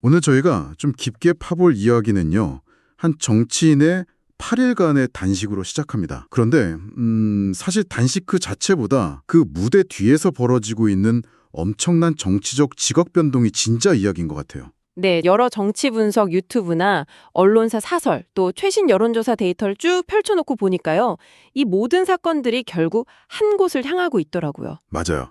오늘 저희가 좀 깊게 파볼 이야기는요. 한 정치인의 8일간의 단식으로 시작합니다. 그런데 음, 사실 단식 그 자체보다 그 무대 뒤에서 벌어지고 있는 엄청난 정치적 지각 변동이 진짜 이야기인 것 같아요. 네, 여러 정치 분석 유튜브나 언론사 사설, 또 최신 여론조사 데이터를 쭉 펼쳐놓고 보니까요. 이 모든 사건들이 결국 한 곳을 향하고 있더라고요. 맞아요.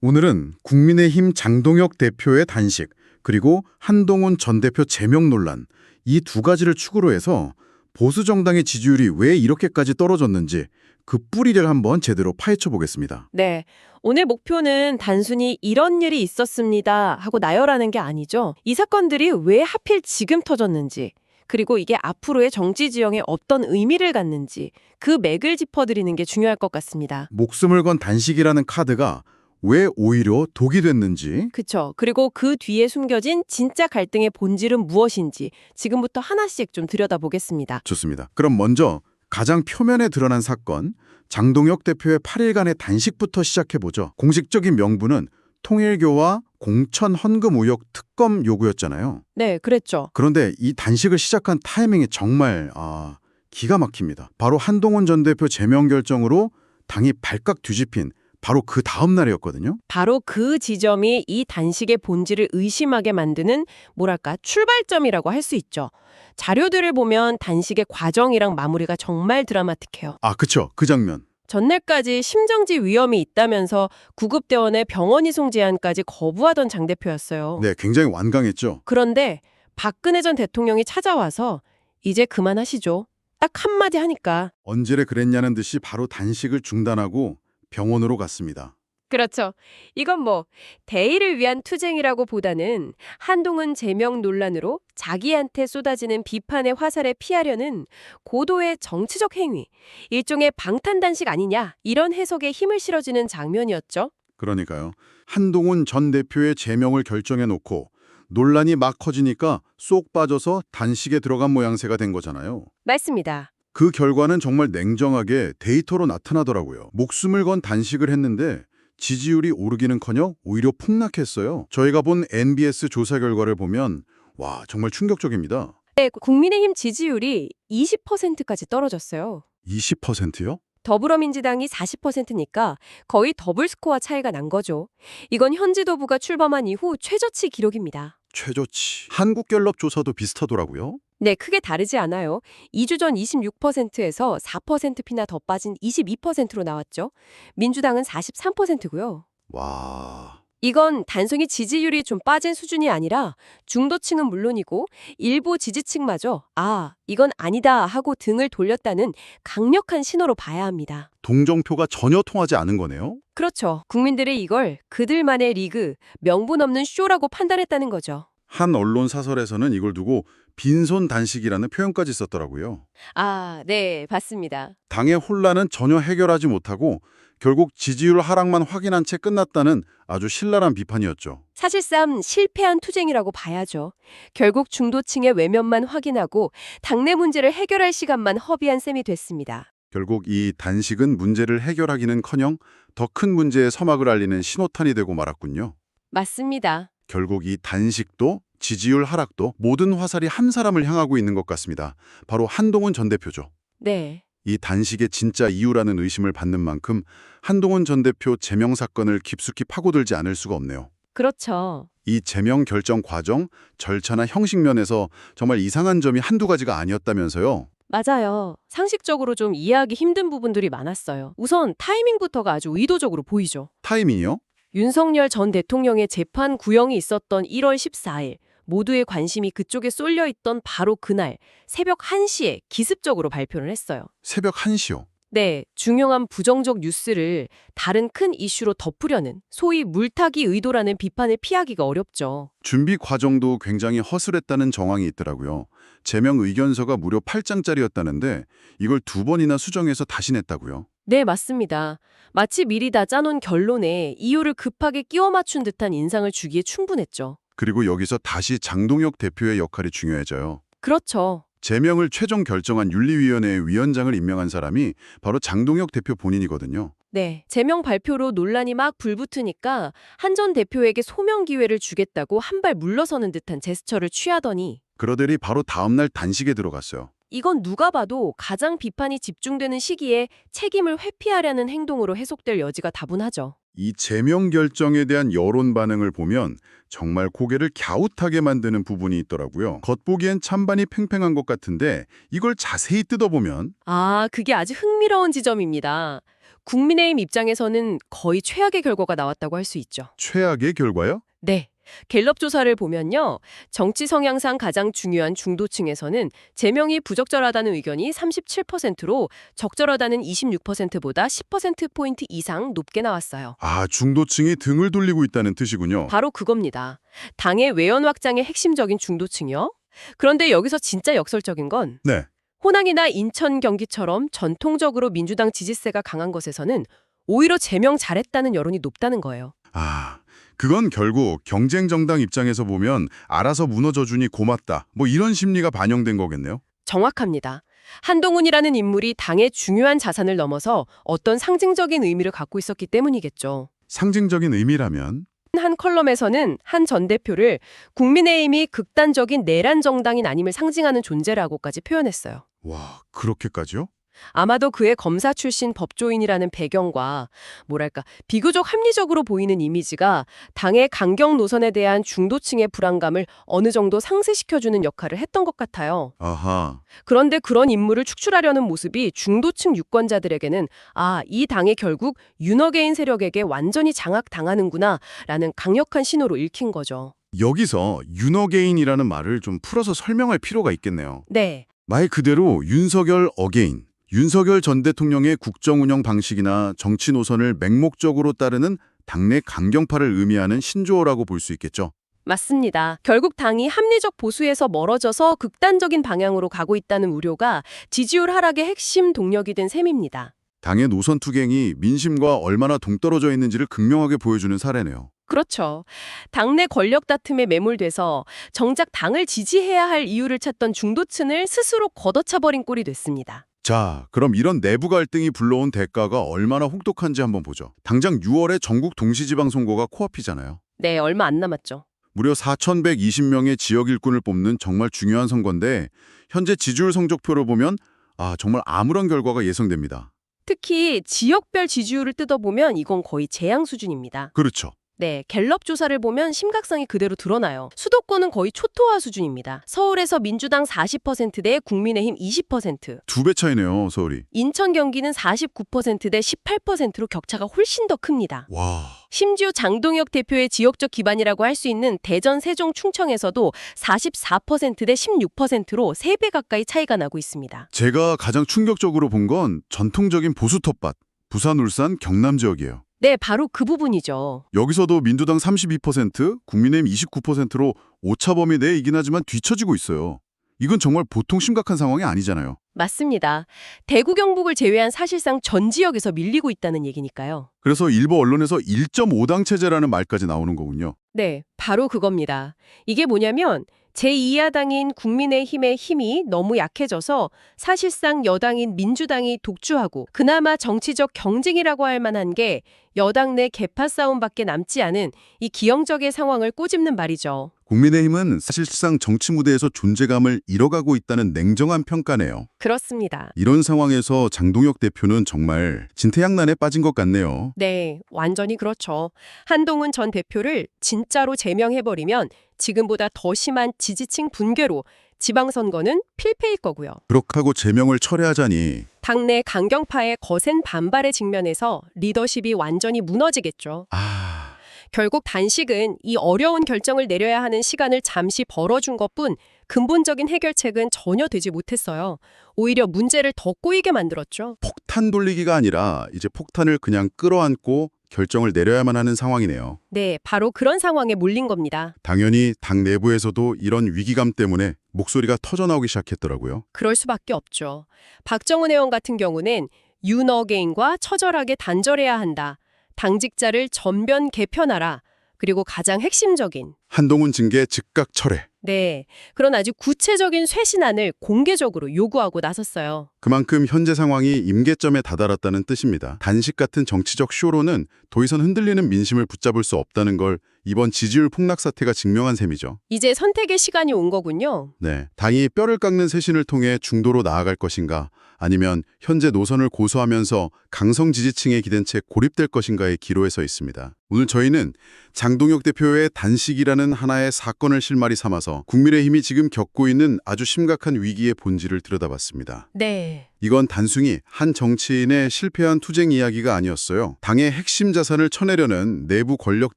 오늘은 국민의힘 장동혁 대표의 단식, 그리고 한동훈 전 대표 제명 논란, 이 두 가지를 축으로 해서 보수 정당의 지지율이 왜 이렇게까지 떨어졌는지 그 뿌리를 한번 제대로 파헤쳐 보겠습니다. 네, 오늘 목표는 단순히 이런 일이 있었습니다 하고 나열하는 게 아니죠. 이 사건들이 왜 하필 지금 터졌는지, 그리고 이게 앞으로의 정치 지형에 어떤 의미를 갖는지 그 맥을 짚어드리는 게 중요할 것 같습니다. 목숨을 건 단식이라는 카드가 왜 오히려 독이 됐는지 그쵸. 그리고 그 뒤에 숨겨진 진짜 갈등의 본질은 무엇인지 지금부터 하나씩 좀 들여다보겠습니다. 좋습니다. 그럼 먼저 가장 표면에 드러난 사건, 장동혁 대표의 8일간의 단식부터 시작해보죠. 공식적인 명분은 통일교와 공천 헌금 의혹 특검 요구였잖아요. 네, 그랬죠. 그런데 이 단식을 시작한 타이밍이 정말 아, 기가 막힙니다. 바로 한동훈 전 대표 제명 결정으로 당이 발칵 뒤집힌 바로 그 다음 날이었거든요. 바로 그 지점이 이 단식의 본질을 의심하게 만드는 뭐랄까 출발점이라고 할 수 있죠. 자료들을 보면 단식의 과정이랑 마무리가 정말 드라마틱해요. 아, 그쵸. 그 장면. 전날까지 심정지 위험이 있다면서 구급대원의 병원 이송 제안까지 거부하던 장 대표였어요. 네, 굉장히 완강했죠. 그런데 박근혜 전 대통령이 찾아와서 이제 그만하시죠. 딱 한마디 하니까. 언제래 그랬냐는 듯이 바로 단식을 중단하고 병원으로 갔습니다. 그렇죠. 이건 뭐 대의를 위한 투쟁이라고 보다는 한동훈 제명 논란으로 자기한테 쏟아지는 비판의 화살에 피하려는 고도의 정치적 행위, 일종의 방탄단식 아니냐 이런 해석에 힘을 실어주는 장면이었죠. 그러니까요. 한동훈 전 대표의 제명을 결정해 놓고 논란이 막 커지니까 쏙 빠져서 단식에 들어간 모양새가 된 거잖아요. 맞습니다. 그 결과는 정말 냉정하게 데이터로 나타나더라고요. 목숨을 건 단식을 했는데 지지율이 오르기는커녕 오히려 폭락했어요. 저희가 본 NBS 조사 결과를 보면 와 정말 충격적입니다. 네, 국민의힘 지지율이 20%까지 떨어졌어요. 20%요? 더불어민주당이 40%니까 거의 더블 스코어 차이가 난 거죠. 이건 현 지도부가 출범한 이후 최저치 기록입니다. 최저치. 한국갤럽 조사도 비슷하더라고요. 네, 크게 다르지 않아요. 2주 전 26%에서 4%피나 더 빠진 22%로 나왔죠. 민주당은 43%고요. 와... 이건 단순히 지지율이 좀 빠진 수준이 아니라 중도층은 물론이고 일부 지지층마저 아, 이건 아니다 하고 등을 돌렸다는 강력한 신호로 봐야 합니다. 동정표가 전혀 통하지 않은 거네요. 그렇죠. 국민들이 이걸 그들만의 리그, 명분 없는 쇼라고 판단했다는 거죠. 한 언론 사설에서는 이걸 두고 빈손 단식이라는 표현까지 썼더라고요. 아, 네, 봤습니다. 당의 혼란은 전혀 해결하지 못하고 결국 지지율 하락만 확인한 채 끝났다는 아주 신랄한 비판이었죠. 사실상 실패한 투쟁이라고 봐야죠. 결국 중도층의 외면만 확인하고 당내 문제를 해결할 시간만 허비한 셈이 됐습니다. 결국 이 단식은 문제를 해결하기는커녕 더 큰 문제의 서막을 알리는 신호탄이 되고 말았군요. 맞습니다. 결국 이 단식도 지지율 하락도 모든 화살이 한 사람을 향하고 있는 것 같습니다. 바로 한동훈 전 대표죠. 네. 이 단식의 진짜 이유라는 의심을 받는 만큼 한동훈 전 대표 제명 사건을 깊숙이 파고들지 않을 수가 없네요. 그렇죠. 이 제명 결정 과정, 절차나 형식 면에서 정말 이상한 점이 한두 가지가 아니었다면서요. 맞아요. 상식적으로 좀 이해하기 힘든 부분들이 많았어요. 우선 타이밍부터가 아주 의도적으로 보이죠. 타이밍이요? 윤석열 전 대통령의 재판 구형이 있었던 1월 14일 모두의 관심이 그쪽에 쏠려 있던 바로 그날 새벽 1시에 기습적으로 발표를 했어요. 새벽 1시요. 네, 중요한 부정적 뉴스를 다른 큰 이슈로 덮으려는 소위 물타기 의도라는 비판을 피하기가 어렵죠. 준비 과정도 굉장히 허술했다는 정황이 있더라고요. 제명 의견서가 무려 8장짜리였다는데 이걸 두 번이나 수정해서 다시 냈다고요. 네, 맞습니다. 마치 미리 다 짜놓은 결론에 이유를 급하게 끼워 맞춘 듯한 인상을 주기에 충분했죠. 그리고 여기서 다시 장동혁 대표의 역할이 중요해져요. 그렇죠. 제명을 최종 결정한 윤리위원회의 위원장을 임명한 사람이 바로 장동혁 대표 본인이거든요. 네, 제명 발표로 논란이 막 불붙으니까 한 전 대표에게 소명 기회를 주겠다고 한 발 물러서는 듯한 제스처를 취하더니 그러더니 바로 다음날 단식에 들어갔어요. 이건 누가 봐도 가장 비판이 집중되는 시기에 책임을 회피하려는 행동으로 해석될 여지가 다분하죠. 이 제명 결정에 대한 여론 반응을 보면 정말 고개를 갸웃하게 만드는 부분이 있더라고요. 겉보기엔 찬반이 팽팽한 것 같은데 이걸 자세히 뜯어보면 아, 그게 아주 흥미로운 지점입니다. 국민의힘 입장에서는 거의 최악의 결과가 나왔다고 할 수 있죠. 최악의 결과요? 네. 갤럽 조사를 보면요. 정치 성향상 가장 중요한 중도층에서는 제명이 부적절하다는 의견이 37%로 적절하다는 26%보다 10%포인트 이상 높게 나왔어요. 아, 중도층이 등을 돌리고 있다는 뜻이군요. 바로 그겁니다. 당의 외연 확장의 핵심적인 중도층이요. 그런데 여기서 진짜 역설적인 건 네. 호남이나 인천, 경기처럼 전통적으로 민주당 지지세가 강한 것에서는 오히려 제명 잘했다는 여론이 높다는 거예요. 아, 그건 결국 경쟁 정당 입장에서 보면 알아서 무너져 주니 고맙다. 뭐 이런 심리가 반영된 거겠네요. 정확합니다. 한동훈이라는 인물이 당의 중요한 자산을 넘어서 어떤 상징적인 의미를 갖고 있었기 때문이겠죠. 상징적인 의미라면 한 컬럼에서는 한 전 대표를 국민의힘이 극단적인 내란 정당인 아님을 상징하는 존재라고까지 표현했어요. 와, 그렇게까지요? 아마도 그의 검사 출신 법조인이라는 배경과 뭐랄까 비교적 합리적으로 보이는 이미지가 당의 강경 노선에 대한 중도층의 불안감을 어느 정도 상쇄시켜주는 역할을 했던 것 같아요. 아하. 그런데 그런 인물을 축출하려는 모습이 중도층 유권자들에게는 아, 이 당이 결국 윤어게인 세력에게 완전히 장악당하는구나 라는 강력한 신호로 읽힌 거죠. 여기서 윤어게인이라는 말을 좀 풀어서 설명할 필요가 있겠네요. 네. 말 그대로 윤석열 어게인. 윤석열 전 대통령의 국정 운영 방식이나 정치 노선을 맹목적으로 따르는 당내 강경파를 의미하는 신조어라고 볼 수 있겠죠. 맞습니다. 결국 당이 합리적 보수에서 멀어져서 극단적인 방향으로 가고 있다는 우려가 지지율 하락의 핵심 동력이 된 셈입니다. 당의 노선 투쟁이 민심과 얼마나 동떨어져 있는지를 극명하게 보여주는 사례네요. 그렇죠. 당내 권력 다툼에 매몰돼서 정작 당을 지지해야 할 이유를 찾던 중도층을 스스로 걷어차버린 꼴이 됐습니다. 자, 그럼 이런 내부 갈등이 불러온 대가가 얼마나 혹독한지 한번 보죠. 당장 6월에 전국 동시지방선거가 코앞이잖아요. 네, 얼마 안 남았죠. 무려 4,120명의 지역 일꾼을 뽑는 정말 중요한 선거인데 현재 지지율 성적표를 보면 아, 정말 아무런 결과가 예상됩니다. 특히 지역별 지지율을 뜯어보면 이건 거의 재앙 수준입니다. 그렇죠. 네, 갤럽 조사를 보면 심각성이 그대로 드러나요. 수도권은 거의 초토화 수준입니다. 서울에서 민주당 40%대 국민의힘 20%, 두 배 차이네요, 서울이. 인천 경기는 49%대 18%로 격차가 훨씬 더 큽니다. 와. 심지어 장동혁 대표의 지역적 기반이라고 할 수 있는 대전, 세종, 충청에서도 44%대 16%로 3배 가까이 차이가 나고 있습니다. 제가 가장 충격적으로 본 건 전통적인 보수 텃밭, 부산, 울산, 경남 지역이에요. 네, 바로 그 부분이죠. 여기서도 민주당 32%, 국민의힘 29%로 오차 범위 내에 이긴 하지만 뒤처지고 있어요. 이건 정말 보통 심각한 상황이 아니잖아요. 맞습니다. 대구 경북을 제외한 사실상 전 지역에서 밀리고 있다는 얘기니까요. 그래서 일부 언론에서 1.5당 체제라는 말까지 나오는 거군요. 네, 바로 그겁니다. 이게 뭐냐면 제2야당인 국민의힘의 힘이 너무 약해져서 사실상 여당인 민주당이 독주하고 그나마 정치적 경쟁이라고 할 만한 게 여당 내 개파 싸움밖에 남지 않은 이 기형적의 상황을 꼬집는 말이죠. 국민의힘은 사실상 정치 무대에서 존재감을 잃어가고 있다는 냉정한 평가네요. 그렇습니다. 이런 상황에서 장동혁 대표는 정말 진퇴양난에 빠진 것 같네요. 네, 완전히 그렇죠. 한동훈 전 대표를 진짜로 제명해버리면 지금보다 더 심한 지지층 분괴로 지방선거는 필패일 거고요. 그렇다고 제명을 철회하자니 당내 강경파의 거센 반발에 직면해서 리더십이 완전히 무너지겠죠. 아... 결국 단식은 이 어려운 결정을 내려야 하는 시간을 잠시 벌어준 것뿐 근본적인 해결책은 전혀 되지 못했어요. 오히려 문제를 더 꼬이게 만들었죠. 폭탄 돌리기가 아니라 이제 폭탄을 그냥 끌어안고 결정을 내려야만 하는 상황이네요. 네, 바로 그런 상황에 몰린 겁니다. 당연히 당 내부에서도 이런 위기감 때문에 목소리가 터져나오기 시작했더라고요. 그럴 수밖에 없죠. 박정훈 의원 같은 경우는 윤어게인과 처절하게 단절해야 한다. 당직자를 전변 개편하라. 그리고 가장 핵심적인 한동훈 징계 즉각 철회. 네. 그런 아주 구체적인 쇄신안을 공개적으로 요구하고 나섰어요. 그만큼 현재 상황이 임계점에 다다랐다는 뜻입니다. 단식 같은 정치적 쇼로는 더 이상 흔들리는 민심을 붙잡을 수 없다는 걸 이번 지지율 폭락 사태가 증명한 셈이죠. 이제 선택의 시간이 온 거군요. 네, 당이 뼈를 깎는 쇄신을 통해 중도로 나아갈 것인가 아니면 현재 노선을 고수하면서 강성 지지층에 기댄 채 고립될 것인가의 기로에 서 있습니다. 오늘 저희는 장동혁 대표의 단식이라는 하나의 사건을 실마리 삼아서 국민의힘이 지금 겪고 있는 아주 심각한 위기의 본질을 들여다봤습니다. 네. 이건 단순히 한 정치인의 실패한 투쟁 이야기가 아니었어요. 당의 핵심 자산을 쳐내려는 내부 권력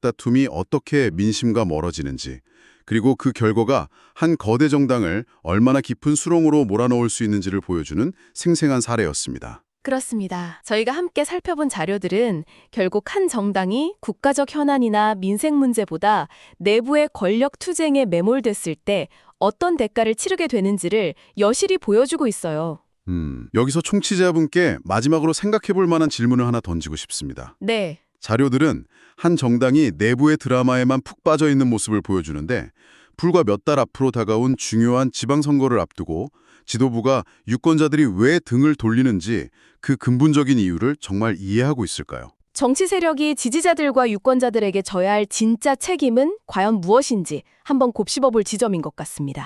다툼이 어떻게 민심과 멀어지는지, 그리고 그 결과가 한 거대 정당을 얼마나 깊은 수렁으로 몰아넣을 수 있는지를 보여주는 생생한 사례였습니다. 그렇습니다. 저희가 함께 살펴본 자료들은 결국 한 정당이 국가적 현안이나 민생 문제보다 내부의 권력 투쟁에 매몰됐을 때 어떤 대가를 치르게 되는지를 여실히 보여주고 있어요. 음, 여기서 총치자분께 마지막으로 생각해 볼 만한 질문을 하나 던지고 싶습니다. 네. 자료들은 한 정당이 내부의 드라마에만 푹 빠져 있는 모습을 보여주는데 불과 몇 달 앞으로 다가온 중요한 지방선거를 앞두고 지도부가 유권자들이 왜 등을 돌리는지 그 근본적인 이유를 정말 이해하고 있을까요? 정치 세력이 지지자들과 유권자들에게 져야 할 진짜 책임은 과연 무엇인지 한번 곱씹어 볼 지점인 것 같습니다.